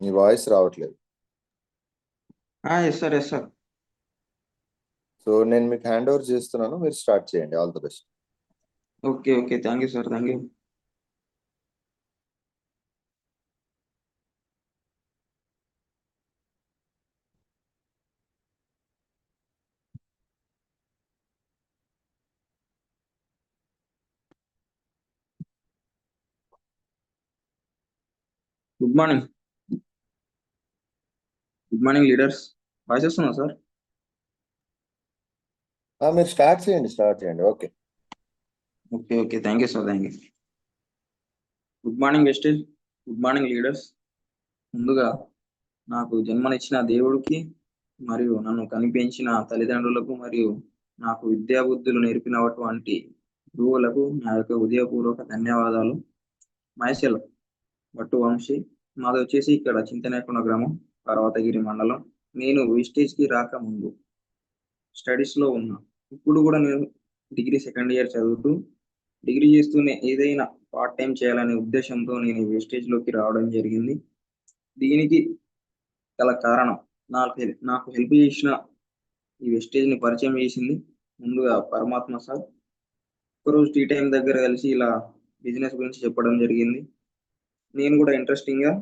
మీ voice రావట్లేదు. Yes sir yes sir so నేను మీకు హ్యాండ్ ఓవర్ చేస్తున్నాను మీరు స్టార్ట్ చేయండి. All the best okay okay thank you sir thank you good morning good morning leaders voice వస్తుందా sir మీరు start చేయండి స్టార్ట్ చేయండి. Okay okay okay thank you sir thank you good morning Vestige good morning leaders ముందుగా నాకు జన్మనిచ్చిన దేవుడికి మరియు నన్ను కనిపించిన తల్లిదండ్రులకు మరియు నాకు విద్యా బుద్ధులు నేర్పినటువంటి గురువులకు నా యొక్క ఉదయపూర్వక ధన్యవాదాలు. మైసెల్ భట్టు వంశీ మాది వచ్చేసి ఇక్కడ చింతనేకొండ గ్రామం. పర్వతగిరి మండలం. నేను కి రాక ముందు స్టడీస్లో ఉన్నా. ఇప్పుడు కూడా నేను డిగ్రీ సెకండ్ ఇయర్ చదువుతూ డిగ్రీ చేస్తూనే ఏదైనా పార్ట్ టైం చేయాలనే ఉద్దేశంతో నేను వేస్టేజ్లోకి రావడం జరిగింది. దీనికి గల కారణం నాకు నాకు హెల్ప్ చేసిన ఈ వెస్టేజ్ని పరిచయం చేసింది ముందుగా పరమాత్మ సార్. ఒకరోజు టీ టైం దగ్గర కలిసి ఇలా బిజినెస్ గురించి చెప్పడం జరిగింది. నేను కూడా ఇంట్రెస్టింగ్గా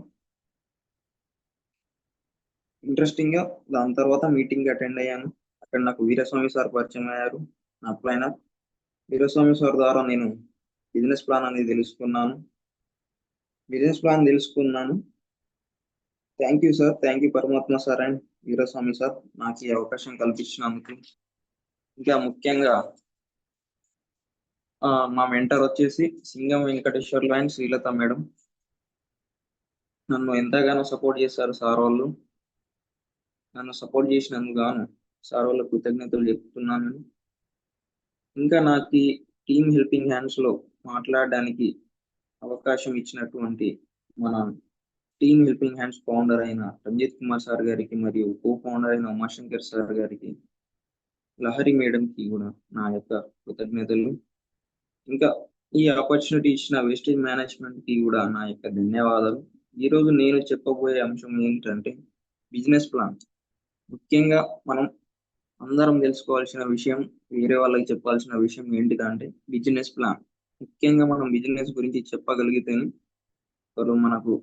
ఇంట్రెస్టింగ్గా దాని తర్వాత మీటింగ్ అటెండ్ అయ్యాను. అక్కడ నాకు వీరస్వామి సార్ పరిచయం అయ్యారు. నా ప్లైనర్ వీరస్వామి సార్ ద్వారా నేను బిజినెస్ ప్లాన్ అనేది తెలుసుకున్నాను. బిజినెస్ ప్లాన్ తెలుసుకున్నాను. Thank you sir thank you Paramatma sir and Veeraswamy sir నాకు ఈ అవకాశం కల్పించినందుకు. ఇంకా ముఖ్యంగా మా మెంటర్ వచ్చేసి సింగం వెంకటేశ్వర్లు అండ్ శ్రీలత మేడం. నన్ను ఎంతగానో సపోర్ట్ చేశారు సార్ వాళ్ళు. నన్ను సపోర్ట్ చేసినందుకు గాను సార్ వాళ్ళ కృతజ్ఞతలు చెప్తున్నాను. ఇంకా నాకు ఈ టీమ్ హెల్పింగ్ హ్యాండ్స్లో మాట్లాడడానికి అవకాశం ఇచ్చినటువంటి మన టీమ్ హెల్పింగ్ హ్యాండ్స్ ఫౌండర్ అయిన రంజిత్ కుమార్ సార్ గారికి మరియు కో ఫౌండర్ అయిన ఉమాశంకర్ సార్ గారికి లహరి మేడంకి కూడా నా యొక్క కృతజ్ఞతలు. ఇంకా ఈ ఆపర్చునిటీ ఇచ్చిన వేస్టేజ్ మేనేజ్మెంట్కి కూడా నా యొక్క ధన్యవాదాలు. ఈ రోజు నేను చెప్పబోయే అంశం ఏంటంటే బిజినెస్ ప్లాన్ ముఖ్యంగా మనం అందరం తెలుసుకోవాల్సిన విషయం వేరే వాళ్ళకి చెప్పాల్సిన విషయం ఏంటిదంటే బిజినెస్ ప్లాన్ ముఖ్యంగా మనం బిజినెస్ గురించి చెప్పగలిగితేనే ఒకరు మనకు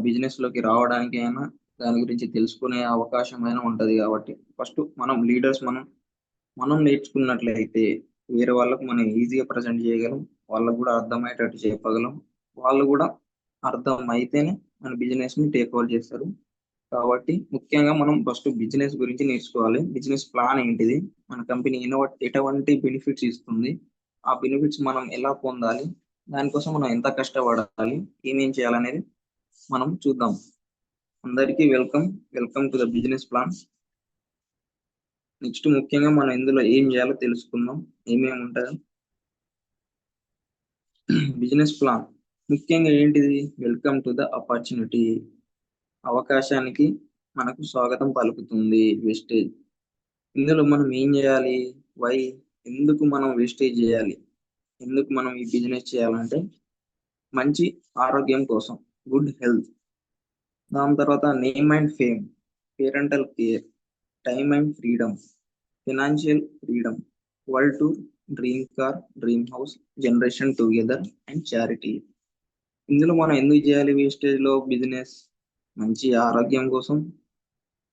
బిజినెస్లోకి రావడానికి అయినా దాని గురించి తెలుసుకునే అవకాశం అయినా ఉంటది కాబట్టి ఫస్ట్ మనం లీడర్స్ మనం మనం నేర్చుకున్నట్లయితే వేరే వాళ్ళకు మనం ఈజీగా ప్రజెంట్ చేయగలం వాళ్ళకు కూడా అర్థమయ్యేటట్టు చెప్పగలం వాళ్ళు కూడా అర్థం అయితేనే మన బిజినెస్ని టేక్ ఓవర్ చేస్తారు. కాబట్టి ముఖ్యంగా మనం ఫస్ట్ బిజినెస్ గురించి నేర్చుకోవాలి. బిజినెస్ ప్లాన్ ఏంటిది? మన కంపెనీ ఎటువంటి బెనిఫిట్స్ ఇస్తుంది? ఆ బెనిఫిట్స్ మనం ఎలా పొందాలి? దానికోసం మనం ఎంత కష్టపడాలి? ఏమేం చేయాలనేది మనం చూద్దాం. అందరికీ welcome welcome to the business plan next ముఖ్యంగా మనం ఇందులో ఏం చేయాలో తెలుసుకుందాం. ఏమేమి ఉంటాయో. బిజినెస్ ప్లాన్ ముఖ్యంగా ఏంటిది? వెల్కమ్ టు ద ఆపర్చునిటీ అవకాశానికి మనకు స్వాగతం పలుకుతుంది వేస్టేజ్ ఇందులో మనం ఏం చేయాలి? వై ఎందుకు మనం వేస్టేజ్ చేయాలి? ఎందుకు మనం ఈ బిజినెస్ చేయాలంటే మంచి ఆరోగ్యం కోసం గుడ్ హెల్త్ దాని తర్వాత name and fame parental care time and freedom financial freedom world tour dream car dream house generation together and charity ఇందులో మనం ఎందుకు చేయాలి వేస్టేజ్లో బిజినెస్ మంచి ఆరోగ్యం కోసం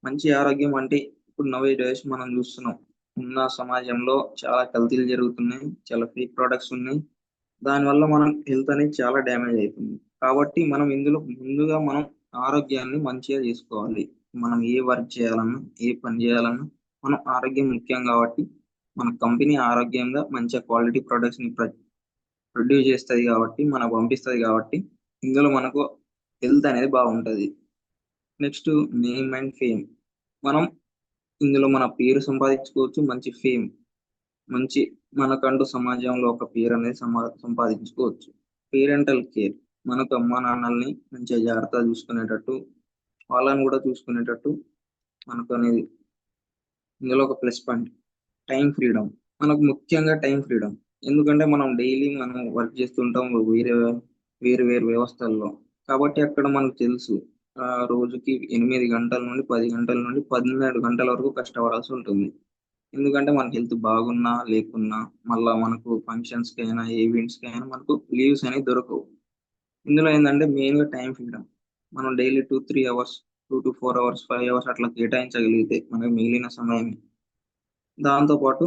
మంచి ఆరోగ్యం అంటే ఇప్పుడు నవే డేస్ మనం చూస్తున్నాం. ఉన్న సమాజంలో చాలా కల్తీలు జరుగుతున్నాయి చాలా ఫేక్ ప్రొడక్ట్స్ ఉన్నాయి. దానివల్ల మనం హెల్త్ అనేది చాలా డ్యామేజ్ అవుతుంది కాబట్టి మనం ఇందులో ముందుగా మనం ఆరోగ్యాన్ని మంచిగా చేసుకోవాలి. మనం ఏ వర్క్ చేయాలన్నా ఏ పని చేయాలన్నా మనం ఆరోగ్యం ముఖ్యం కాబట్టి మన కంపెనీ ఆరోగ్యంగా మంచిగా క్వాలిటీ ప్రొడక్ట్స్ని ప్రొడ్యూస్ చేస్తుంది కాబట్టి మనకు పంపిస్తుంది కాబట్టి ఇందులో మనకు హెల్త్ అనేది బాగుంటది. Next name and fame. మనం ఇందులో మన పేరు సంపాదించుకోవచ్చు మంచి ఫేమ్ మంచి మనకంటూ సమాజంలో ఒక పేరు అనేది సమా సంపాదించుకోవచ్చు. Parental care. మనకు అమ్మా నాన్నల్ని మంచిగా జాగ్రత్తగా చూసుకునేటట్టు వాళ్ళని కూడా చూసుకునేటట్టు మనకు అనేది ఇందులో ఒక ప్లస్ పాయింట్. Time freedom. మనకు ముఖ్యంగా టైం ఫ్రీడమ్. ఎందుకంటే మనం డైలీ మనం వర్క్ చేస్తుంటాం వేరే వేరు వేరు వ్యవస్థల్లో. కాబట్టి అక్కడ మనకు తెలుసు రోజుకి ఎనిమిది గంటల నుండి పది గంటల నుండి పన్నెండు గంటల వరకు కష్టపడాల్సి ఉంటుంది. ఎందుకంటే మనకి హెల్త్ బాగున్నా లేకున్నా మళ్ళా మనకు ఫంక్షన్స్కి అయినా ఈవెంట్స్కి అయినా మనకు లీవ్స్ అనేవి దొరకవు. ఇందులో ఏంటంటే మెయిన్గా టైం ఫ్రీడమ్. మనం daily two three hours two to four hours five hours అట్లా కేటాయించగలిగితే మనకు మిగిలిన సమయం దాంతోపాటు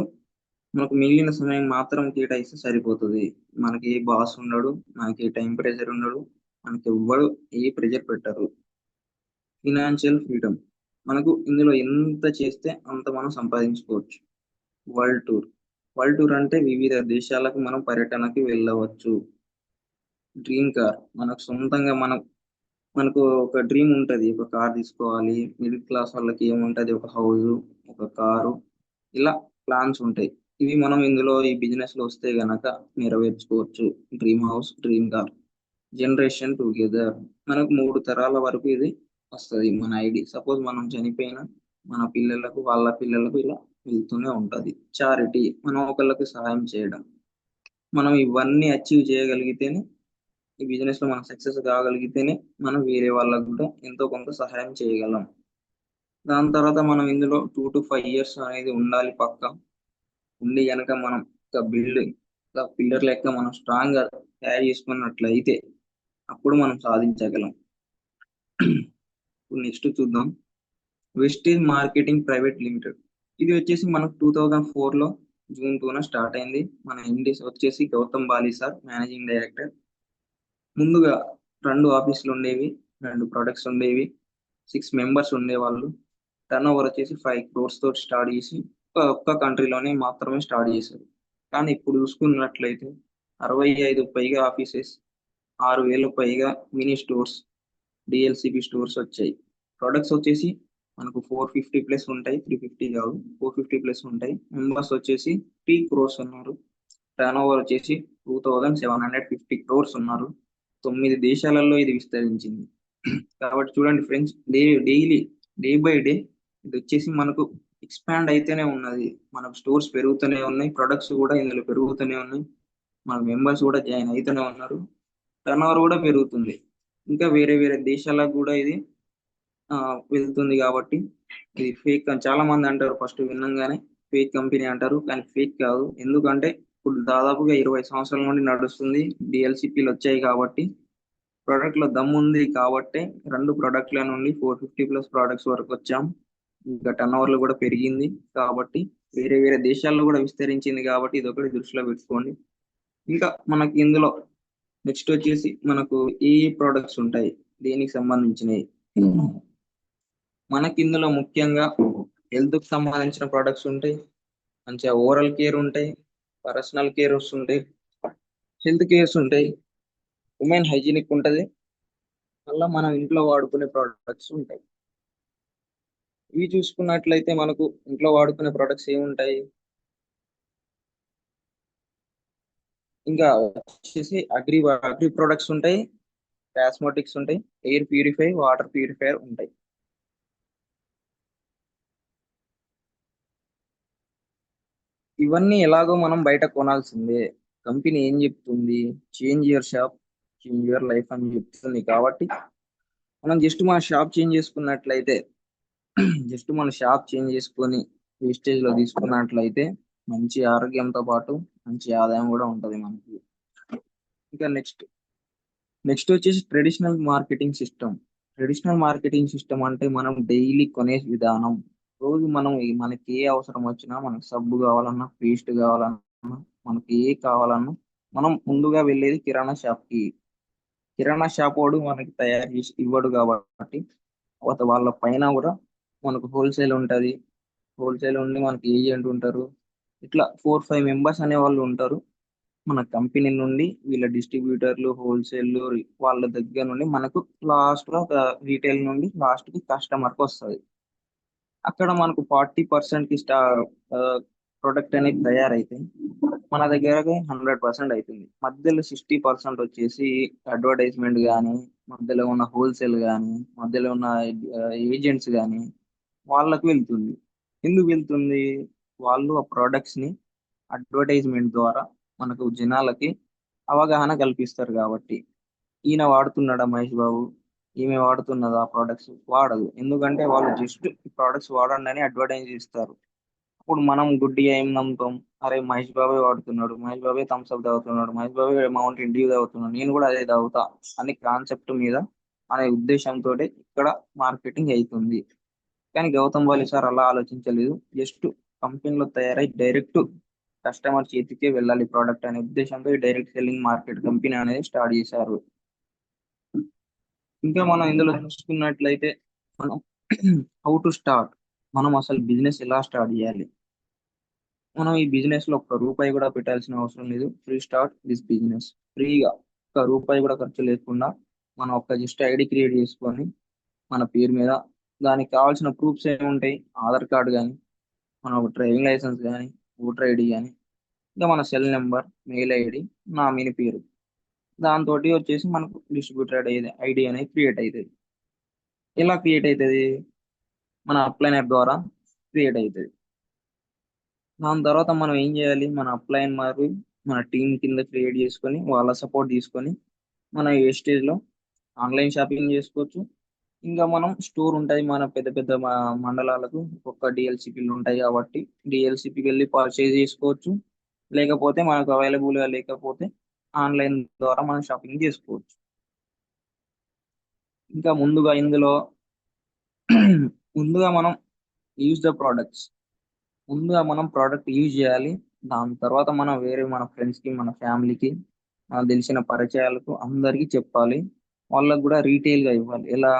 మనకు మిగిలిన సమయం మాత్రం కేటాయిస్తే సరిపోతుంది. మనకి ఏ బాస్ ఉండడు మనకి టైం ప్రెషర్ ఉండడు మనకి ఎవ్వరు ఏ ప్రెషర్ పెట్టరు. ఫినాన్షియల్ ఫ్రీడమ్ మనకు ఇందులో ఎంత చేస్తే అంత మనం సంపాదించుకోవచ్చు. వరల్డ్ టూర్ వరల్డ్ టూర్ అంటే వివిధ దేశాలకు మనం పర్యటనకి వెళ్ళవచ్చు. డ్రీమ్ కార్ మనకు సొంతంగా మనం మనకు ఒక డ్రీమ్ ఉంటుంది. ఒక కార్ తీసుకోవాలి. మిడిల్ క్లాస్ వాళ్ళకి ఏముంటది? ఒక హౌస్ ఒక కారు ఇలా ప్లాన్స్ ఉంటాయి. ఇవి మనం ఇందులో ఈ బిజినెస్లో వస్తే గనక నెరవేర్చుకోవచ్చు. Dream house dream car generation together మనకు మూడు తరాల వరకు ఇది వస్తుంది. మన ఐడి సపోజ్ మనం చనిపోయిన మన పిల్లలకు వాళ్ళ పిల్లలకు ఇలా వెళ్తూనే ఉంటుంది. చారిటీ మనం ఒకళ్ళకి సహాయం చేయడం. మనం ఇవన్నీ అచీవ్ చేయగలిగితేనే ఈ బిజినెస్లో మనం సక్సెస్ కాగలిగితేనే మనం వేరే వాళ్ళకు కూడా ఎంతో కొంత సహాయం చేయగలం. దాని తర్వాత మనం ఇందులో టూ టు ఫైవ్ ఇయర్స్ అనేది ఉండాలి పక్క. ఉండి కనుక మనం ఒక బిల్డింగ్ పిల్లర్ లెక్క మనం స్ట్రాంగ్గా తయారు చేసుకున్నట్లయితే అప్పుడు మనం సాధించగలం. నెక్స్ట్ చూద్దాం. వెస్టేజ్ మార్కెటింగ్ ప్రైవేట్ లిమిటెడ్ ఇది వచ్చేసి మనకు టూ థౌజండ్ ఫోర్లో జూన్ టూన స్టార్ట్ అయింది. మన ఇండియస్ వచ్చేసి Gautam Bali sir managing director ముందుగా రెండు ఆఫీసులు ఉండేవి రెండు ప్రొడక్ట్స్ ఉండేవి సిక్స్ మెంబర్స్ ఉండేవాళ్ళు. టర్న్ ఓవర్ వచ్చేసి ఫైవ్ క్రోర్స్ తోటి స్టార్ట్ చేసి ఒక- ఒక్క కంట్రీలోనే మాత్రమే స్టార్ట్ చేశారు. కానీ ఇప్పుడు చూసుకున్నట్లయితే అరవై ఐదు పైగా ఆఫీసెస్ ఆరు వేలు పైగా మినీ స్టోర్స్ డిఎల్సిబి స్టోర్స్ వచ్చాయి. ప్రొడక్ట్స్ వచ్చేసి మనకు ఫోర్ ఫిఫ్టీ ప్లస్ ఉంటాయి త్రీ ఫిఫ్టీ కాదు. ఫోర్ ఫిఫ్టీ ప్లస్ ఉంటాయి. మెంబర్స్ వచ్చేసి త్రీ క్రోర్స్ ఉన్నారు. టర్న్ ఓవర్ వచ్చేసి two thousand seven hundred fifty crores ఉన్నారు. తొమ్మిది దేశాలలో ఇది విస్తరించింది. కాబట్టి చూడండి friends day daily day by day ఇది వచ్చేసి మనకు ఎక్స్పాండ్ అయితేనే ఉన్నది. మనకు స్టోర్స్ పెరుగుతూనే ఉన్నాయి. ప్రొడక్ట్స్ కూడా ఇందులో పెరుగుతూనే ఉన్నాయి. మన మెంబర్స్ కూడా జాయిన్ అవుతూనే ఉన్నారు. టర్న్ ఓవర్ కూడా పెరుగుతుంది. ఇంకా వేరే వేరే దేశాలకు కూడా ఇది వెళ్తుంది కాబట్టి ఇది ఫేక్ అని చాలా మంది అంటారు. ఫస్ట్ విన్నంగానే ఫేక్ కంపెనీ అంటారు. కానీ ఫేక్ కాదు. ఎందుకంటే ఇప్పుడు దాదాపుగా ఇరవై సంవత్సరాల నుండి నడుస్తుంది. డిఎల్సిపిలు వచ్చాయి కాబట్టి ప్రోడక్ట్లో దమ్ ఉంది కాబట్టి రెండు ప్రోడక్ట్ల నుండి ఫోర్ ఫిఫ్టీ ప్లస్ ప్రోడక్ట్స్ వరకు వచ్చాం. ఇంకా టర్న్ ఓవర్లు కూడా పెరిగింది కాబట్టి వేరే వేరే దేశాల్లో కూడా విస్తరించింది కాబట్టి ఇది ఒకటి దృష్టిలో పెట్టుకోండి. ఇంకా మనకి ఇందులో నెక్స్ట్ వచ్చేసి మనకు ఏ ప్రోడక్ట్స్ ఉంటాయి? దేనికి సంబంధించినవి? Hmm. మనకి ఇందులో ముఖ్యంగా హెల్త్కి సంబంధించిన ప్రొడక్ట్స్ ఉంటాయి. మంచిగా ఓరల్ కేర్ ఉంటాయి పర్సనల్ కేర్ ఉంటాయి హెల్త్ కేర్స్ ఉంటాయి. ఉమెన్ హైజీనిక్ ఉంటది. మళ్ళీ మనం ఇంట్లో వాడుకునే ప్రొడక్ట్స్ ఉంటాయి. ఇవి చూసుకున్నట్లయితే మనకు ఇంట్లో వాడుకునే ప్రొడక్ట్స్ ఏముంటాయి? ఇంకా వచ్చేసి అగ్రి అగ్రి ప్రొడక్ట్స్ ఉంటాయి. కాస్మెటిక్స్ ఉంటాయి. ఎయిర్ ప్యూరిఫై వాటర్ ప్యూరిఫైయర్ ఉంటాయి. ఇవన్నీ ఎలాగో మనం బయట కొనాల్సిందే. కంపెనీ ఏం చెప్తుంది? Change your shop change your life అని చెప్తుంది కాబట్టి మనం జస్ట్ మన షాప్ చేంజ్ చేసుకున్నట్లయితే జస్ట్ మన షాప్ చేంజ్ చేసుకొని వేస్టేజ్లో తీసుకున్నట్లయితే మంచి ఆరోగ్యంతో పాటు మంచి ఆదాయం కూడా ఉంటది మనకి. ఇంకా నెక్స్ట్ నెక్స్ట్ వచ్చేసి traditional marketing system. Traditional marketing system అంటే మనం డైలీ కొనే విధానం. రోజు మనం మనకి ఏ అవసరం వచ్చినా మనకు సబ్బు కావాలన్నా పేస్ట్ కావాలన్నా మనకి ఏ కావాలన్నా మనం ముందుగా వెళ్ళేది కిరాణా షాప్కి కిరాణా షాప్ వాడు మనకి తయారు చేసి ఇవ్వడు కాబట్టి వాళ్ళ పైన కూడా మనకు హోల్సేల్ ఉంటది. హోల్సేల్ ఉండి మనకి ఏజెంట్ ఉంటారు. ఇట్లా ఫోర్ ఫైవ్ మెంబర్స్ అనే వాళ్ళు ఉంటారు. మన కంపెనీ నుండి వీళ్ళ డిస్ట్రిబ్యూటర్లు హోల్సేల్ వాళ్ళ దగ్గర నుండి మనకు లాస్ట్లో ఒక రీటైల్ నుండి లాస్ట్కి కస్టమర్కి వస్తుంది. అక్కడ మనకు ఫార్టీ పర్సెంట్కి స్టా ప్రొడక్ట్ అనేది తయారైతే మన దగ్గర హండ్రెడ్ పర్సెంట్ అవుతుంది మధ్యలో సిక్స్టీ పర్సెంట్ వచ్చేసి అడ్వర్టైజ్మెంట్ కానీ మధ్యలో ఉన్న హోల్సేల్ కానీ మధ్యలో ఉన్న ఏజెంట్స్ కానీ వాళ్ళకు వెళ్తుంది. ఎందుకు వెళ్తుంది? వాళ్ళు ఆ ప్రొడక్ట్స్ని అడ్వర్టైజ్మెంట్ ద్వారా మనకు జనాలకి అవగాహన కల్పిస్తారు కాబట్టి. ఈయన వాడుతున్నాడా మహేష్ బాబు? ఈమె వాడుతున్నది ఆ ప్రోడక్ట్స్ వాడదు. ఎందుకంటే వాళ్ళు జస్ట్ ఈ ప్రోడక్ట్స్ వాడండి అని అడ్వర్టైజ్ చేస్తారు. ఇప్పుడు మనం గుడ్డిగా ఏం నమ్ముతాం? అరే మహేష్ బాబే వాడుతున్నాడు మహేష్ బాబే థమ్స్ అప్ తాగుతున్నాడు మహేష్ బాబే మౌంటైన్ డ్యూ తాగుతున్నాడు నేను కూడా అదే తాగుతా అనే కాన్సెప్ట్ మీద అనే ఉద్దేశంతో ఇక్కడ మార్కెటింగ్ అవుతుంది. కానీ గౌతమ్ బాలి సార్ అలా ఆలోచించలేదు. జస్ట్ కంపెనీలో తయారై డైరెక్ట్ కస్టమర్ చేతికే వెళ్ళాలి ప్రోడక్ట్ అనే ఉద్దేశంతో డైరెక్ట్ సెల్లింగ్ మార్కెట్ కంపెనీ అనేది స్టార్ట్ చేశారు. ఇంకా మనం ఇందులో చూసుకున్నట్లయితే మనం హౌ టు స్టార్ట్ మనం అసలు బిజినెస్ ఎలా స్టార్ట్ చేయాలి? మనం ఈ బిజినెస్లో ఒక్క రూపాయి కూడా పెట్టాల్సిన అవసరం లేదు. ఫ్రీ స్టార్ట్ దిస్ బిజినెస్ ఫ్రీగా ఒక్క రూపాయి కూడా ఖర్చు లేకుండా మనం ఒక్క జస్ట్ ఐడి క్రియేట్ చేసుకొని మన పేరు మీద దానికి కావాల్సిన ప్రూఫ్స్ ఏముంటాయి ఆధార్ కార్డు కానీ మన డ్రైవింగ్ లైసెన్స్ కానీ ఓటర్ ఐడి కానీ ఇంకా మన cell number mail ID nominee పేరు. దాంతో వచ్చేసి మనకు డిస్ట్రిబ్యూటర్ అయ్యేది ఐడి అనేది క్రియేట్ అవుతుంది ఎలా క్రియేట్ అవుతుంది మన అప్లైన్ యాప్ ద్వారా క్రియేట్ అవుతుంది దాని తర్వాత మనం ఏం చేయాలి? మన అప్లైన్ మరి మన టీం కింద క్రియేట్ చేసుకొని వాళ్ళ సపోర్ట్ తీసుకొని మన ఏ స్టేజ్లో ఆన్లైన్ షాపింగ్ చేసుకోవచ్చు. ఇంకా మనం స్టోర్ ఉంటుంది మన పెద్ద పెద్ద మండలాలకు. ఒక్కొక్క డిఎల్సిపిలు ఉంటాయి కాబట్టి డిఎల్సిపికి వెళ్ళి పర్చేజ్ చేసుకోవచ్చు. లేకపోతే మనకు అవైలబుల్గా లేకపోతే ఆన్లైన్ ద్వారా మనం షాపింగ్ చేసుకోవచ్చు. ఇంకా ముందుగా ఇందులో ముందుగా మనం యూజ్ ద ప్రోడక్ట్స్. ముందుగా మనం ప్రోడక్ట్ యూజ్ చేయాలి. దాని తర్వాత మనం వేరే మన ఫ్రెండ్స్కి మన ఫ్యామిలీకి మనకు తెలిసిన పరిచయాలకు అందరికీ చెప్పాలి. వాళ్ళకు కూడా రీటైల్గా ఇవ్వాలి. ఎలా?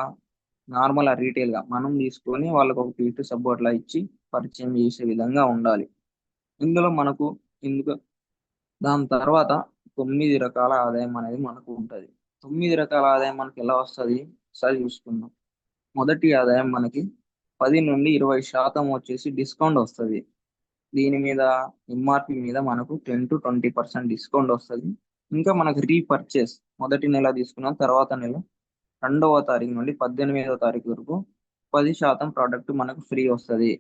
నార్మల్ రీటైల్గా మనం తీసుకొని వాళ్ళకు ఒక పీటు సపోర్ట్లా ఇచ్చి పరిచయం చేసే విధంగా ఉండాలి. ఇందులో మనకు ఇందుకు దాని తర్వాత తొమ్మిది రకాల ఆదాయం అనేది మనకు ఉంటుంది. తొమ్మిది రకాల ఆదాయం మనకి ఎలా వస్తుంది? ఒకసారి చూసుకుందాం. మొదటి ఆదాయం మనకి పది నుండి ఇరవై శాతం వచ్చేసి డిస్కౌంట్ వస్తుంది. దీని మీద ఎంఆర్పి మీద మనకు ten to twenty percent discount వస్తుంది. ఇంకా మనకు రీపర్చేస్ మొదటి నెల తీసుకున్న తర్వాత నెల రెండవ తారీఖు నుండి పద్దెనిమిదవ తారీఖు వరకు పది శాతం ప్రోడక్ట్ మనకు ఫ్రీ వస్తుంది.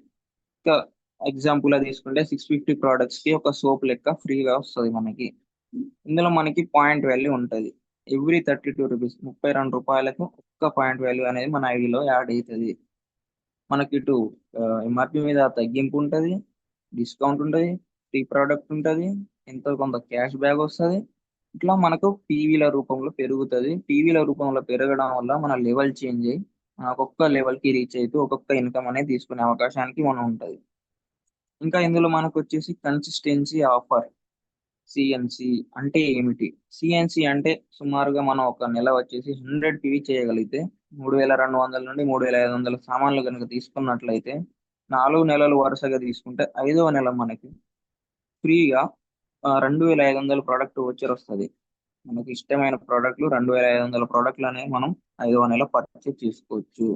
ఇంకా ఎగ్జాంపుల్ తీసుకుంటే సిక్స్ ఫిఫ్టీ ప్రోడక్ట్స్కి ఒక సోప్ లెక్క ఫ్రీగా వస్తుంది మనకి. ఇందులో మనకి పాయింట్ వాల్యూ ఉంటుంది. ఎవ్రీ థర్టీ టూ రూపీస్ ముప్పై రెండు రూపాయలకు ఒక్క పాయింట్ వాల్యూ అనేది మన ఐడిలో యాడ్ అవుతుంది మనకి ఇటు ఎంఆర్పి మీద తగ్గింపు ఉంటుంది డిస్కౌంట్ ఉంటుంది ఫ్రీ ప్రోడక్ట్ ఉంటుంది ఎంతో కొంత క్యాష్ బ్యాక్ వస్తుంది. ఇట్లా మనకు పీవీల రూపంలో పెరుగుతుంది. పీవీల రూపంలో పెరగడం వల్ల మన లెవెల్ చేంజ్ అయ్యి మన ఒక్కొక్క లెవెల్కి రీచ్ అవుతూ ఒక్కొక్క ఇన్కమ్ అనేది తీసుకునే అవకాశానికి మనం ఉంటుంది. ఇంకా ఇందులో మనకు వచ్చేసి కన్సిస్టెన్సీ ఆఫర్ సిఎన్సి అంటే ఏమిటి? సిఎన్సి అంటే సుమారుగా మనం ఒక నెల వచ్చేసి హండ్రెడ్ పివి చేయగలిగితే మూడు వేల రెండు వందల నుండి మూడు వేల ఐదు వందల సామాన్లు కనుక తీసుకున్నట్లయితే నాలుగు నెలలు వరుసగా తీసుకుంటే ఐదవ నెల మనకి ఫ్రీగా రెండు వేల ఐదు వందల ప్రోడక్ట్ వచ్చర్ వస్తుంది. మనకి ఇష్టమైన ప్రోడక్ట్లు రెండు వేల ఐదు వందల ప్రోడక్ట్లు అనేవి మనం ఐదవ నెల పర్చేస్ చేసుకోవచ్చు.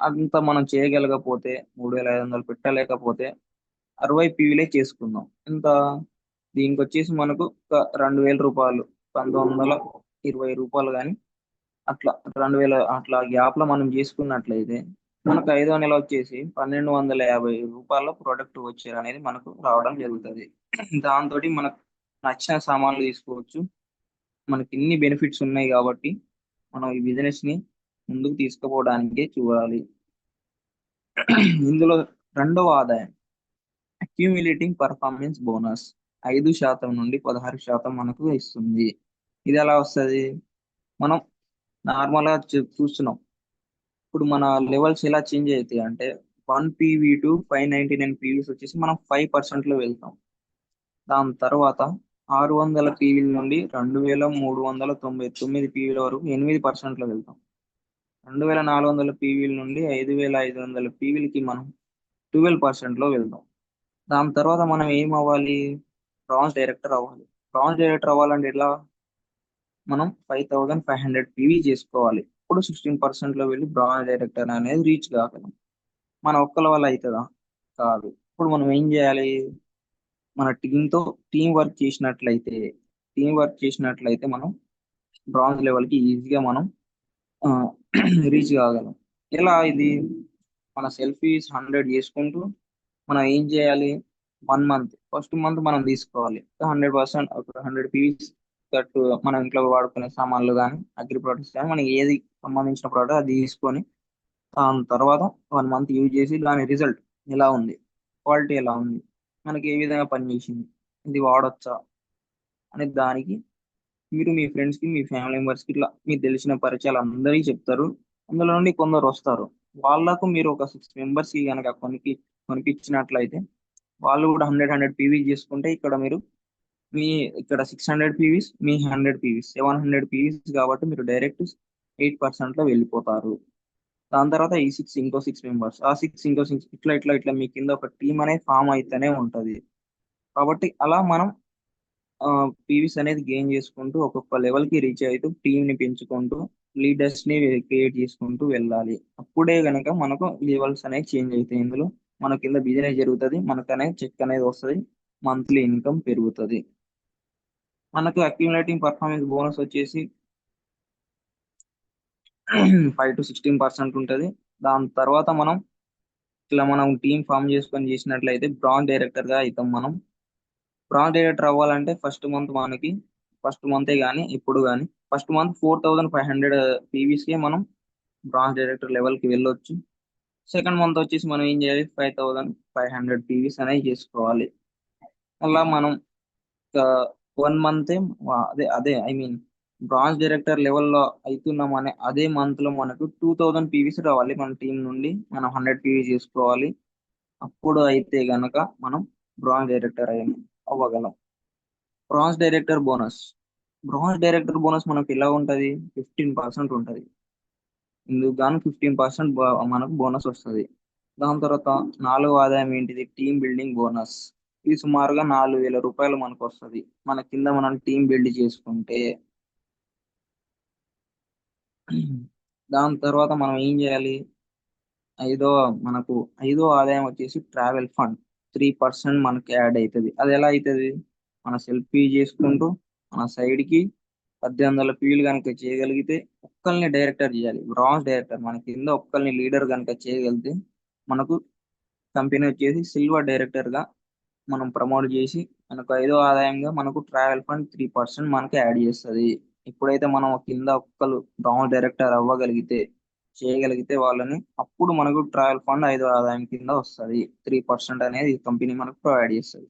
అంత మనం చేయగలగకపోతే మూడు వేల ఐదు వందలు పెట్టలేకపోతే అరవై పీవీలే చేసుకుందాం. ఇంత దీనికి వచ్చేసి మనకు ఒక రెండు వేల రూపాయలు పంతొమ్మిది వందల ఇరవై రూపాయలు కానీ అట్లా రెండు వేల అట్లా గ్యాప్లో మనం చేసుకున్నట్లయితే మనకు ఐదో నెల వచ్చేసి పన్నెండు వందల యాభై రూపాయల ప్రోడక్ట్ వచ్చారు అనేది మనకు రావడం జరుగుతుంది. దాంతో మనకు నచ్చిన సామాన్లు తీసుకోవచ్చు. మనకి ఇన్ని బెనిఫిట్స్ ఉన్నాయి కాబట్టి మనం ఈ బిజినెస్ని ముందుకు తీసుకుపోవడానికే చూడాలి. ఇందులో రెండవ ఆదాయం అక్యూములేటింగ్ పర్ఫార్మెన్స్ బోనస్ ఐదు శాతం నుండి పదహారు శాతం మనకు ఇస్తుంది. ఇది ఎలా వస్తుంది? మనం నార్మల్గా చూస్తున్నాం. ఇప్పుడు మన లెవెల్స్ ఎలా చేంజ్ అవుతాయి అంటే one PV to five ninety nine PVs వచ్చేసి మనం ఫైవ్ పర్సెంట్లో వెళ్తాం. దాని తర్వాత ఆరు వందల పీవీల నుండి రెండు వేల మూడు వందల తొంభై తొమ్మిది పీవీల వరకు ఎనిమిది పర్సెంట్లో వెళ్తాం. రెండు వేల నాలుగు వందల పీవీల నుండి ఐదు వేల ఐదు వందల పీవీలకి మనం ట్వెల్వ్ పర్సెంట్లో వెళ్తాం. దాని తర్వాత మనం ఏం అవ్వాలి? బ్రాంజ్ డైరెక్టర్ అవ్వాలి. బ్రాంజ్ డైరెక్టర్ అవ్వాలంటే ఎట్లా? మనం five thousand five hundred PV చేసుకోవాలి. ఇప్పుడు సిక్స్టీన్ పర్సెంట్లో వెళ్ళి బ్రాంజ్ డైరెక్టర్ అనేది రీచ్ కాగలం మన ఒక్కల వల్ల అవుతుందా కాదు. ఇప్పుడు మనం ఏం చేయాలి? మన టీంతో టీం వర్క్ చేసినట్లయితే టీం వర్క్ చేసినట్లయితే మనం బ్రాంజ్ లెవెల్కి ఈజీగా మనం రీచ్ కాగలం. ఎలా ఇది? మన సెల్ఫీస్ హండ్రెడ్ చేసుకుంటూ మనం ఏం చేయాలి? వన్ మంత్ ఫస్ట్ మంత్ మనం తీసుకోవాలి. హండ్రెడ్ పర్సెంట్ హండ్రెడ్ పీస్ తట్టు మనం ఇంట్లో వాడుకునే సామాన్లు కానీ అగ్రి ప్రొడక్ట్స్ కానీ మనకి ఏది సంబంధించిన ప్రోడక్ట్ అది తీసుకొని దాని తర్వాత వన్ మంత్ యూజ్ చేసి దాని రిజల్ట్ ఎలా ఉంది? క్వాలిటీ ఎలా ఉంది? మనకి ఏ విధంగా పనిచేసింది ఇది వాడొచ్చా? అనే దానికి మీరు మీ ఫ్రెండ్స్కి మీ ఫ్యామిలీ మెంబర్స్కి ఇట్లా మీకు తెలిసిన పరిచయాలు అందరికీ చెప్తారు. అందులో నుండి కొందరు వస్తారు. వాళ్ళకు మీరు ఒక సిక్స్ మెంబర్స్కి కనుక కొనికి కొనిపించినట్లయితే వాళ్ళు కూడా హండ్రెడ్ హండ్రెడ్ పీవీ చేసుకుంటే ఇక్కడ మీరు మీ ఇక్కడ సిక్స్ హండ్రెడ్ పీవీస్ మీ hundred PVs seven hundred PVs కాబట్టి మీరు డైరెక్ట్ ఎయిట్ పర్సెంట్లో వెళ్ళిపోతారు. దాని తర్వాత ఈ సిక్స్ ఇంకో సిక్స్ మెంబర్స్ ఆ సిక్స్ ఇంకో సిక్స్ ఇట్లా ఇట్లా ఇట్లా మీ కింద ఒక టీం అనేది ఫామ్ అయితేనే ఉంటుంది. కాబట్టి అలా మనం పీవీస్ అనేది గెయిన్ చేసుకుంటూ ఒక్కొక్క లెవెల్కి రీచ్ అవుతూ టీంని పెంచుకుంటూ లీడర్స్ని క్రియేట్ చేసుకుంటూ వెళ్ళాలి. అప్పుడే కనుక మనకు లెవెల్స్ అనేవి చేంజ్ అవుతాయి. ఇందులో మన కింద బిజినెస్ జరుగుతుంది మనకు అనేది చెక్ అనేది వస్తుంది మంత్లీ ఇన్కమ్ పెరుగుతుంది. మనకు అక్యుములేటింగ్ పర్ఫార్మెన్స్ బోనస్ వచ్చేసి ఫైవ్ టు సిక్స్టీన్ పర్సెంట్ ఉంటుంది. దాని తర్వాత మనం ఇట్లా మనం టీం ఫామ్ చేసుకొని చేసినట్లయితే బ్రాండ్ డైరెక్టర్గా అవుతాం మనం. బ్రాండ్ డైరెక్టర్ అవ్వాలంటే ఫస్ట్ మంత్ మనకి ఫస్ట్ మంతే కానీ ఇప్పుడు కానీ first month four thousand five hundred పీవీస్కే మనం బ్రాంచ్ డైరెక్టర్ లెవెల్కి వెళ్ళొచ్చు. సెకండ్ మంత్ వచ్చేసి మనం ఏం చేయాలి? Five thousand five hundred PVs అనేది చేసుకోవాలి. అలా మనం వన్ మంత్ అదే అదే ఐ మీన్ బ్రాంచ్ డైరెక్టర్ లెవెల్లో అవుతున్నాం అనే అదే మంత్లో మనకు టూ థౌజండ్ పీవీస్ రావాలి మన టీం నుండి. మనం హండ్రెడ్ పీవీస్ చేసుకోవాలి. అప్పుడు అయితే గనక మనం బ్రాంచ్ డైరెక్టర్ అయిన అవ్వగలం. Branch director bonus. Branch director bonus మనకు ఎలా ఉంటుంది? ఫిఫ్టీన్ పర్సెంట్ ఉంటుంది. ఇందుకు గాను ఫిఫ్టీన్ పర్సెంట్ మనకు బోనస్ వస్తుంది. దాని తర్వాత నాలుగో ఆదాయం ఏంటిది? టీమ్ బిల్డింగ్ బోనస్ ఇది సుమారుగా నాలుగు వేల రూపాయలు మనకు వస్తుంది. మన కింద మనం టీం బిల్డ్ చేసుకుంటే దాని తర్వాత మనం ఏం చేయాలి? ఐదో మనకు ఐదో ఆదాయం వచ్చేసి ట్రావెల్ ఫండ్ త్రీ పర్సెంట్ మనకి యాడ్ అవుతుంది అది ఎలా అవుతుంది మన సెల్ఫీ చేసుకుంటూ మన సైడ్కి పద్దెనిమిది వందల పీలు కనుక చేయగలిగితే ఒక్కరిని డైరెక్టర్ చేయాలి. బ్రాంజ్ డైరెక్టర్ మన కింద ఒక్కరిని లీడర్ కనుక చేయగలిగితే మనకు కంపెనీ వచ్చేసి సిల్వర్ డైరెక్టర్గా మనం ప్రమోట్ చేసి మనకు ఐదో ఆదాయంగా మనకు ట్రావెల్ ఫండ్ త్రీ పర్సెంట్ మనకి యాడ్ చేస్తుంది. ఎప్పుడైతే మనం కింద ఒక్కరు బ్రాంజ్ డైరెక్టర్ అవ్వగలిగితే చేయగలిగితే వాళ్ళని అప్పుడు మనకు ట్రావెల్ ఫండ్ ఐదో ఆదాయం కింద వస్తుంది. త్రీ పర్సెంట్ అనేది కంపెనీ మనకు ప్రొవైడ్ చేస్తుంది.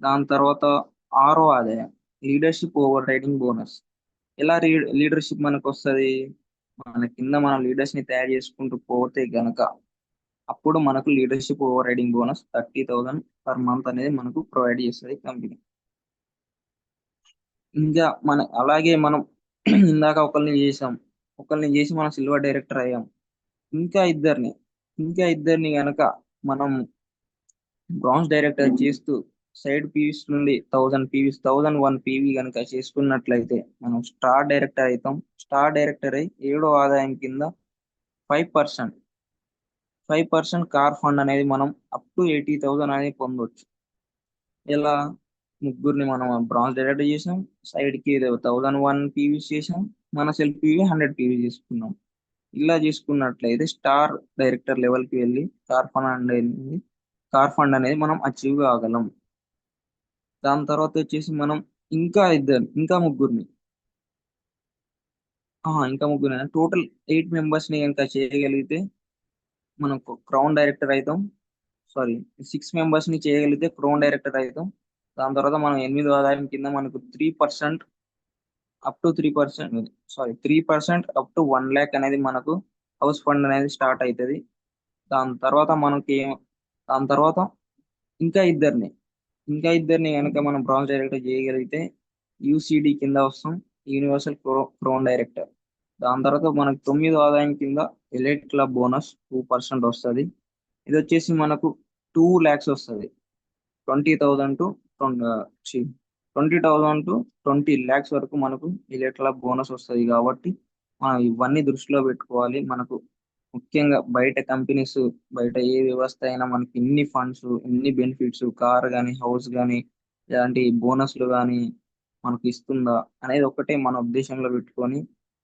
దాని తర్వాత ఆరో ఆదాయం. లీడర్షిప్ ఓవర్ రైడింగ్ బోనస్ ఎలా లీడర్షిప్ మనకు వస్తుంది? మన కింద మన లీడర్స్ని తయారు చేసుకుంటూ పోతే గనక అప్పుడు మనకు leadership overriding bonus thirty thousand per month అనేది మనకు ప్రొవైడ్ చేస్తుంది కంపెనీ ఇంకా మన అలాగే మనం ఇందాక ఒకరిని చేసాం ఒకరిని చేసి మనం సిల్వర్ డైరెక్టర్ అయ్యాం. ఇంకా ఇద్దరిని ఇంకా ఇద్దరిని గనక మనం బ్రాంజ్ డైరెక్టర్ చేస్తూ సైడ్ పీవీస్ నుండి thousand PVs thousand one PV కనుక చేసుకున్నట్లయితే మనం స్టార్ డైరెక్టర్ అవుతాం స్టార్ డైరెక్టర్ అయి ఏడో ఆదాయం కింద five percent five percent car fund అనేది మనం అప్ టు ఎయిటీ థౌజండ్ అనేది పొందొచ్చు. ఇలా ముగ్గురిని మనం బ్రాంచ్ డైరెక్టర్ చేసాం సైడ్కి థౌజండ్ వన్ పీవీస్ చేసాం మన సెల్ఫ్ పీవీ హండ్రెడ్ పీవీ చేసుకున్నాం. ఇలా చేసుకున్నట్లయితే స్టార్ డైరెక్టర్ లెవెల్కి వెళ్ళి కార్ ఫండ్ అనేది కార్ ఫండ్ అనేది మనం అచీవ్ కాగలం. దాని తర్వాత వచ్చేసి మనం ఇంకా ఇద్దరు ఇంకా ముగ్గురిని. ఇంకా ముగ్గురు టోటల్ ఎయిట్ మెంబర్స్ని కనుక చేయగలిగితే మనం క్రౌన్ డైరెక్టర్ అవుతాం సారీ సిక్స్ మెంబర్స్ని చేయగలిగితే క్రౌన్ డైరెక్టర్ అవుతాం దాని తర్వాత మనం ఎనిమిది ఆదాయం కింద మనకు three percent up to three percent sorry three percent up to one lakh అనేది మనకు హౌస్ ఫండ్ అనేది స్టార్ట్ అవుతుంది దాని తర్వాత మనకి దాని తర్వాత ఇంకా ఇద్దరిని. ఇంకా ఇద్దరిని కనుక మనం బ్రాంచ్ డైరెక్టర్ చేయగలిగితే యూసిడి కింద వస్తాం యూనివర్సల్ క్రోన్ డైరెక్టర్ దాని తర్వాత మనకు తొమ్మిదో ఆదాయం కింద elite club bonus two percent వస్తుంది. ఇది వచ్చేసి మనకు టూ ల్యాక్స్ వస్తుంది. Twenty thousand to twenty thousand to twenty lakhs వరకు మనకు ఎలైట్ క్లబ్ బోనస్ వస్తుంది కాబట్టి మనం ఇవన్నీ దృష్టిలో పెట్టుకోవాలి. మనకు ముఖ్యంగా బయట కంపెనీస్ బయట ఏ వ్యవస్థ అయినా మనకి ఇన్ని ఫండ్స్ ఇన్ని బెనిఫిట్స్ కార్ కానీ హౌస్ కానీ ఇలాంటి బోనస్లు కానీ మనకి ఇస్తుందా అనేది ఒకటే మన ఉద్దేశంలో పెట్టుకొని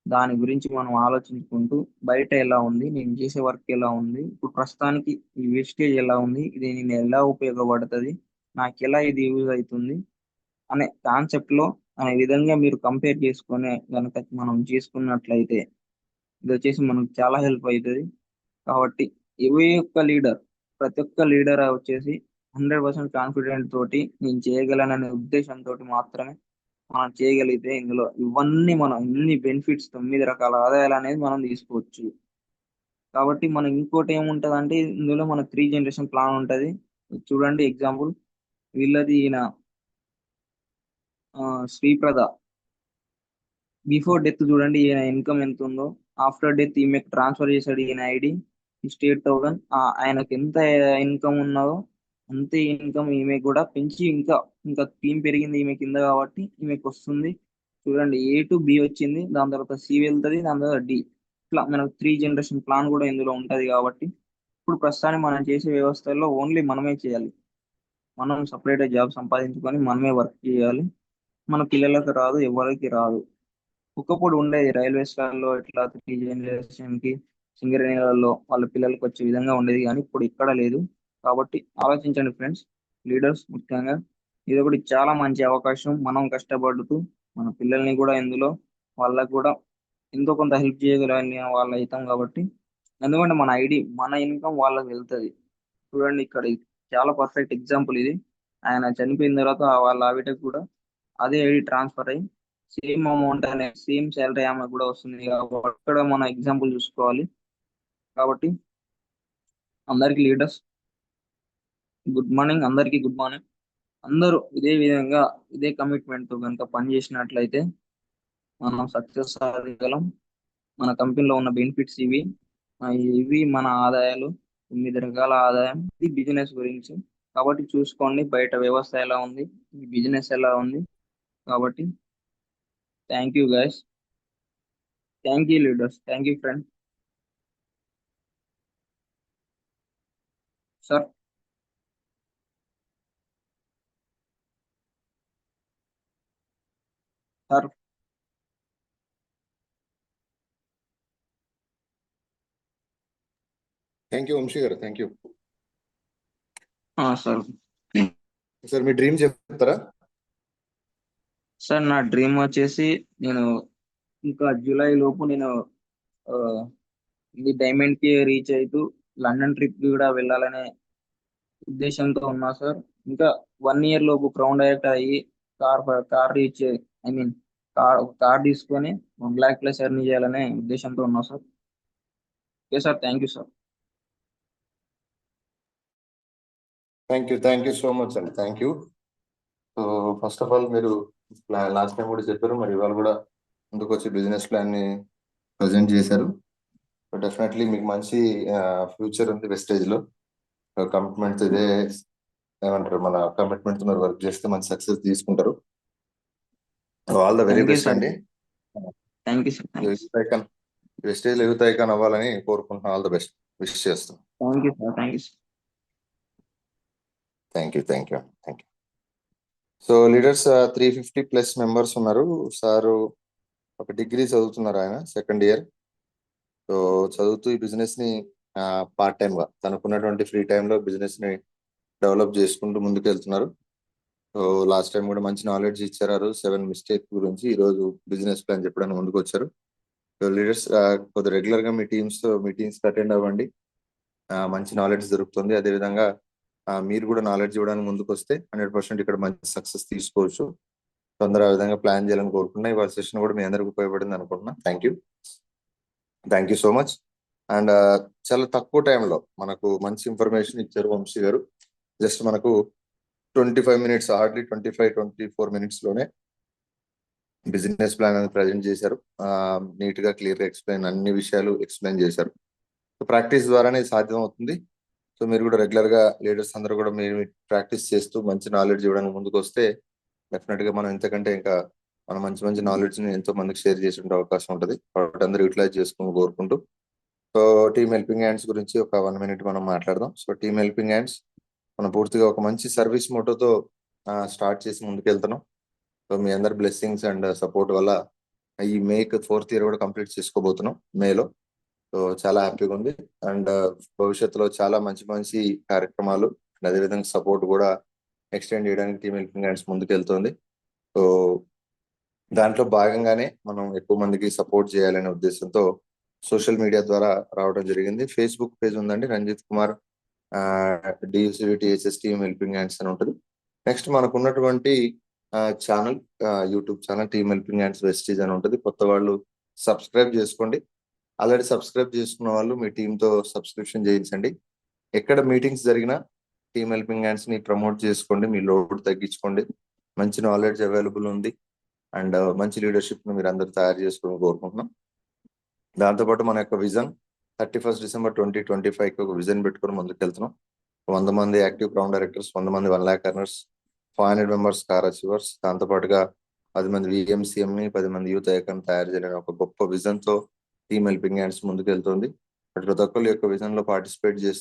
దాని గురించి మనం ఆలోచించుకుంటూ బయట ఎలా ఉంది నేను చేసే వర్క్ ఎలా ఉంది ఇప్పుడు ప్రస్తుతానికి ఈ వేస్టేజ్ ఎలా ఉంది ఇది నేను ఎలా ఉపయోగపడుతుంది నాకు ఎలా ఇది యూజ్ అవుతుంది అనే కాన్సెప్ట్లో అనే విధంగా మీరు కంపేర్ చేసుకొని కనుక మనం చేసుకున్నట్లయితే ఇది వచ్చేసి మనకు చాలా హెల్ప్ అవుతుంది కాబట్టి ఇవి ఒక్క లీడర్ ప్రతి ఒక్క లీడర్ వచ్చేసి హండ్రెడ్ పర్సెంట్ కాన్ఫిడెంట్ తోటి నేను చేయగలననే ఉద్దేశంతో మాత్రమే మనం చేయగలిగితే ఇందులో ఇవన్నీ మనం ఇన్ని బెనిఫిట్స్ తొమ్మిది రకాల ఆదాయాలు అనేది మనం తీసుకోవచ్చు. కాబట్టి మనం ఇంకోటి ఏముంటది అంటే ఇందులో మన త్రీ జనరేషన్ ప్లాన్ ఉంటది. చూడండి ఎగ్జాంపుల్ వీళ్ళది ఈయన ఆ, శ్రీప్రద. బిఫోర్ డెత్ చూడండి ఈయన ఇన్కమ్ ఎంత ఉందో ఆఫ్టర్ డెత్ ఈమెకు ట్రాన్స్ఫర్ చేశాడు ఈయన ఐడి స్టేట్ థౌసండ్ ఆయనకు ఎంత ఇన్కమ్ ఉన్నదో అంతే ఇన్కమ్ ఈమె కూడా పెంచి ఇంకా ఇంకా టీం పెరిగింది ఈమె కింద కాబట్టి ఈమెకు వస్తుంది. చూడండి ఏ టు బి వచ్చింది దాని తర్వాత సి వెళ్తుంది దాని తర్వాత డి. ఇట్లా మనకు త్రీ జనరేషన్ ప్లాన్ కూడా ఇందులో ఉంటది కాబట్టి ఇప్పుడు ప్రస్తుతానికి మనం చేసే వ్యవస్థల్లో ఓన్లీ మనమే చేయాలి. మనం సపరేట్ జాబ్ సంపాదించుకొని మనమే వర్క్ చేయాలి. మన పిల్లలకు రాదు ఎవరికి రాదు. ఒకప్పుడు ఉండేది రైల్వే స్టాల్లో ఇట్లా త్రీ జనరేషన్కి సింగరేణిలలో వాళ్ళ పిల్లలకు వచ్చే విధంగా ఉండేది కానీ ఇప్పుడు ఇక్కడ లేదు. కాబట్టి ఆలోచించండి ఫ్రెండ్స్ లీడర్స్ ముఖ్యంగా ఇది ఒకటి చాలా మంచి అవకాశం. మనం కష్టపడుతూ మన పిల్లల్ని కూడా ఇందులో వాళ్ళకు కూడా ఎంతో కొంత హెల్ప్ చేయగలని వాళ్ళు అవుతాం కాబట్టి. ఎందుకంటే మన ఐడి మన ఇన్కమ్ వాళ్ళకి వెళ్తుంది. చూడండి ఇక్కడ చాలా పర్ఫెక్ట్ ఎగ్జాంపుల్ ఇది. ఆయన చనిపోయిన తర్వాత వాళ్ళ ఆవిడకి కూడా అదే ఐడి ట్రాన్స్ఫర్ అయ్యి సేమ్ అమౌంట్ అనే సేమ్ శాలరీ ఆమె కూడా వస్తుంది. కాబట్టి అక్కడ మన ఎగ్జాంపుల్ చూసుకోవాలి. కాబట్టి అందరికి లీడర్స్ గుడ్ మార్నింగ్ అందరికీ గుడ్ మార్నింగ్ అందరూ ఇదే విధంగా ఇదే కమిట్మెంట్తో కనుక పనిచేసినట్లయితే మనం సక్సెస్ సాధించగలం. మన కంపెనీలో ఉన్న బెనిఫిట్స్ ఇవి. ఇవి మన ఆదాయాలు తొమ్మిది రకాల ఆదాయం. ఇది బిజినెస్ గురించి. కాబట్టి చూసుకోండి బయట వ్యవస్థ ఎలా ఉంది? బిజినెస్ ఎలా ఉంది? కాబట్టి thank you guys thank you leaders thank you friend sir sir thank you Vamshi గారు థ్యాంక్ యూ సార్ సార్ మీ డ్రీమ్ చెప్తారా సార్ నా డ్రీమ్ వచ్చేసి నేను ఇంకా జూలై లోపు నేను ఇది డైమండ్కి రీచ్ అవుతూ లండన్ ట్రిప్కి కూడా వెళ్ళాలనే ఉద్దేశంతో ఉన్నా సార్. ఇంకా వన్ ఇయర్ లోపు క్రౌన్ డైరెక్ట్ అయ్యి car car reach I mean car car తీసుకొని వన్ లాక్ ప్లస్ ఎర్న్ చేయాలనే ఉద్దేశంతో ఉన్నా sir. Okay sir thank you sir. Thank you thank you so much అండి thank you. So first of all మీరు last time కూడా చెప్పారు. మరి ఇవాళ కూడా ముందుకు వచ్చి బిజినెస్ ప్లాన్ని ప్రజెంట్ చేశారు. డెఫినెట్లీ మీకు మంచి ఫ్యూచర్ ఉంది వెస్టేజ్లో. కమిట్మెంట్ ఇదే ఏమంటారు మన కమిట్మెంట్ మీరు వర్క్ చేస్తే మంచి సక్సెస్ తీసుకుంటారు. All the very best. అండి. వెస్టేజ్ యూత్ ఐకాన్ అవ్వాలని కోరుకుంటున్నాను. ఆల్ ద బెస్ట్ విష్ చేస్తాం thank you thank you thank you thank you so leaders three fifty plus members ఉన్నారు. సారు ఒక డిగ్రీ చదువుతున్నారు ఆయన సెకండ్ ఇయర్ సో చదువుతూ ఈ బిజినెస్ని పార్ట్ టైం గా తనకున్నటువంటి ఫ్రీ లో బిజినెస్ని డెవలప్ చేసుకుంటూ ముందుకు వెళ్తున్నారు సో లాస్ట్ టైం కూడా మంచి నాలెడ్జ్ ఇచ్చారు. సెవెన్ మిస్టేక్ గురించి ఈ రోజు బిజినెస్ ప్లాన్ చెప్పడానికి ముందుకు వచ్చారు సో లీడర్స్ కొద్ది రెగ్యులర్గా మీ టీమ్స్తో మీటింగ్స్ అటెండ్ అవ్వండి. మంచి నాలెడ్జ్ దొరుకుతుంది. అదేవిధంగా మీరు కూడా నాలెడ్జ్ ఇవ్వడానికి ముందుకు వస్తే హండ్రెడ్ పర్సెంట్ ఇక్కడ మంచి సక్సెస్ తీసుకోవచ్చు. తొందర ఆ విధంగా ప్లాన్ చేయాలని కోరుకున్నా ఇవాళ సెషన్ కూడా మీ అందరికి ఉపయోగపడింది అనుకుంటున్నా. Thank you thank you so much and చాలా తక్కువ టైంలో మనకు మంచి ఇన్ఫర్మేషన్ ఇచ్చారు వంశీ గారు. జస్ట్ మనకు twenty five minutes hardly twenty five twenty four మినిట్స్లోనే business plan అనేది ప్రజెంట్ చేశారు. నీట్గా క్లియర్ ఎక్స్ప్లెయిన్ అన్ని విషయాలు ఎక్స్ప్లెయిన్ చేశారు. ప్రాక్టీస్ ద్వారానే సాధ్యం అవుతుంది సో మీరు కూడా రెగ్యులర్గా లీడర్స్ అందరూ కూడా మీరు ప్రాక్టీస్ చేస్తూ మంచి నాలెడ్జ్ ఇవ్వడానికి ముందుకు వస్తే డెఫినెట్గా మనం ఎంతకంటే ఇంకా మనం మంచి మంచి నాలెడ్జ్ని ఎంతో మందికి షేర్ చేసే అవకాశం ఉంటుంది. కాబట్టి అందరూ యూటిలైజ్ చేసుకుని కోరుకుంటూ. సో టీమ్ హెల్పింగ్ హ్యాండ్స్ గురించి ఒక వన్ మినిట్ మనం మాట్లాడదాం. సో టీమ్ హెల్పింగ్ హ్యాండ్స్ మనం పూర్తిగా ఒక మంచి సర్వీస్ మోటోతో స్టార్ట్ చేసి ముందుకు వెళ్తున్నాం సో మీ అందరి బ్లెస్సింగ్స్ అండ్ సపోర్ట్ వల్ల ఈ మేక్ ఫోర్త్ ఇయర్ కూడా కంప్లీట్ చేసుకోబోతున్నాం. మేలో సో చాలా హ్యాపీగా ఉంది. అండ్ భవిష్యత్తులో చాలా మంచి మంచి కార్యక్రమాలు and అదేవిధంగా సపోర్ట్ కూడా ఎక్స్టెండ్ చేయడానికి టీమ్ హెల్పింగ్ హ్యాండ్స్ ముందుకు వెళ్తుంది సో దాంట్లో భాగంగానే మనం ఎక్కువ మందికి సపోర్ట్ చేయాలనే ఉద్దేశంతో సోషల్ మీడియా ద్వారా రావడం జరిగింది. ఫేస్బుక్ పేజ్ ఉందండి Ranjit Kumar DSS team helping hands అని ఉంటుంది. నెక్స్ట్ మనకు ఉన్నటువంటి channel YouTube channel team helping hands Vestige అని ఉంటుంది. కొత్త వాళ్ళు సబ్స్క్రైబ్ చేసుకోండి. ఆల్రెడీ సబ్స్క్రైబ్ చేసుకున్న వాళ్ళు మీ టీంతో సబ్స్క్రిప్షన్ చేయించండి ఎక్కడ మీటింగ్స్ జరిగినా టీమ్ హెల్పింగ్ హ్యాండ్స్ని ప్రమోట్ చేసుకోండి మీ లోడ్ తగ్గించుకోండి. మంచి నాలెడ్జ్ అవైలబుల్ ఉంది. అండ్ మంచి లీడర్షిప్ను మీరు అందరు తయారు చేసుకోవాలని కోరుకుంటున్నాం. దాంతోపాటు మన యొక్క vision thirty first December twenty twenty ఫైవ్కి ఒక విజన్ పెట్టుకొని ముందుకు వెళ్తున్నాం వంద మంది యాక్టివ్ క్రౌన్ డైరెక్టర్స్ వంద మంది one lakh earners five hundred members car achievers. దాంతో పాటుగా పది మంది విఎంసీఎంని పది మంది యూత్ ఐకాన్ తయారు చేయడానికి ఒక గొప్ప విజన్తో టీమ్ హెల్పింగ్ హ్యాండ్స్ ముందుకెళ్తుంది. ప్రతి ఒక్కరి యొక్క విజన్లో పార్టిసిపేట్ చేసి